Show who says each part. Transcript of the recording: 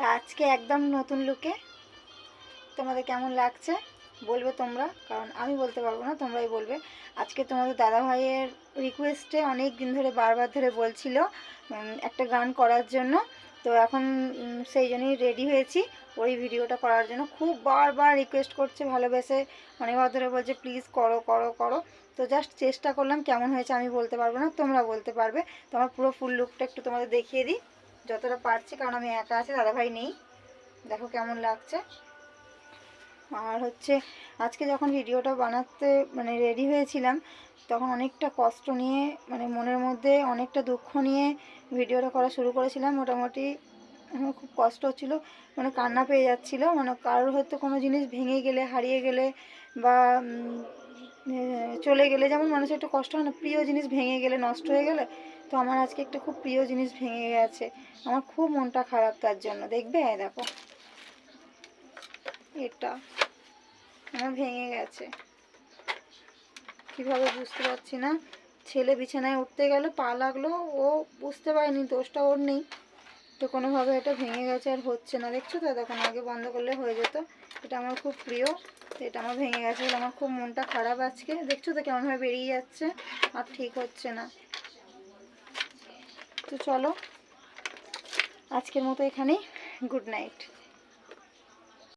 Speaker 1: তা আজকে একদম নতুন লুকে তোমাদের কেমন লাগছে? বলবে তোমরা, কারণ আমি বলতে পারব না, তোমরাই বলবে। আজকে তোমাদের দাদা ভাইয়ের রিকোয়েস্টে অনেক দিন ধরে, বারবার ধরে বলছিল একটা গান করার জন্য। তো এখন সেই জন্যই রেডি হয়েছি। ওই ভিডিওটা করার জন্য খুব বারবার রিকোয়েস্ট করছে, ভালোবেসে অনেকবার ধরে বলছে প্লিজ করো করো করো। তো জাস্ট চেষ্টা করলাম, কেমন হয়েছে আমি বলতে পারব না, তোমরা বলতে পারবে। তো আমার পুরো ফুল লুকটা একটু তোমাদের দেখিয়ে দিই। যতটা পারছি, কারণ আমি একা আছি, দাদাভাই নেই। দেখো কেমন লাগছে। আর হচ্ছে, আজকে যখন ভিডিওটা বানাতে মানে রেডি হয়েছিলাম, তখন অনেকটা কষ্ট নিয়ে মানে মনের মধ্যে অনেকটা দুঃখ নিয়ে ভিডিওটা করা শুরু করেছিলাম। মোটামুটি আমার খুব কষ্ট হচ্ছিল মানে কান্না পেয়ে যাচ্ছিল। মানে কারোর হয়তো কোনো জিনিস ভেঙে গেলে, হারিয়ে গেলে বা চলে গেলে যেমন মানুষের একটু কষ্ট হয় না, প্রিয় জিনিস ভেঙে গেলে নষ্ট হয়ে গেলে, তো আমার আজকে একটা খুব প্রিয় জিনিস ভেঙে গেছে। আমার খুব মনটা খারাপ তার জন্য, দেখবে? এই দেখো। এটা আমার ভেঙে গেছে। কীভাবে বুঝতে পারছি না? ছেলে বিছানায় উঠতে গেল পা লাগল, ও বুঝতে পারেনি, দোষটা ওর নেই। তো কোনোভাবে এটা ভেঙে গেছে আর হচ্ছে না। দেখছ তো দেখুন আগে বন্ধ করলে হয়ে যেত। এটা আমার খুব প্রিয়। এটা আমার ভেঙে গেছে আমার খুব মনটা খারাপ আজকে। দেখছ তো কেমনভাবে বেরিয়ে যাচ্ছে? আর ঠিক হচ্ছে না। তো চলো, আজকের মতো এখানেই। Good night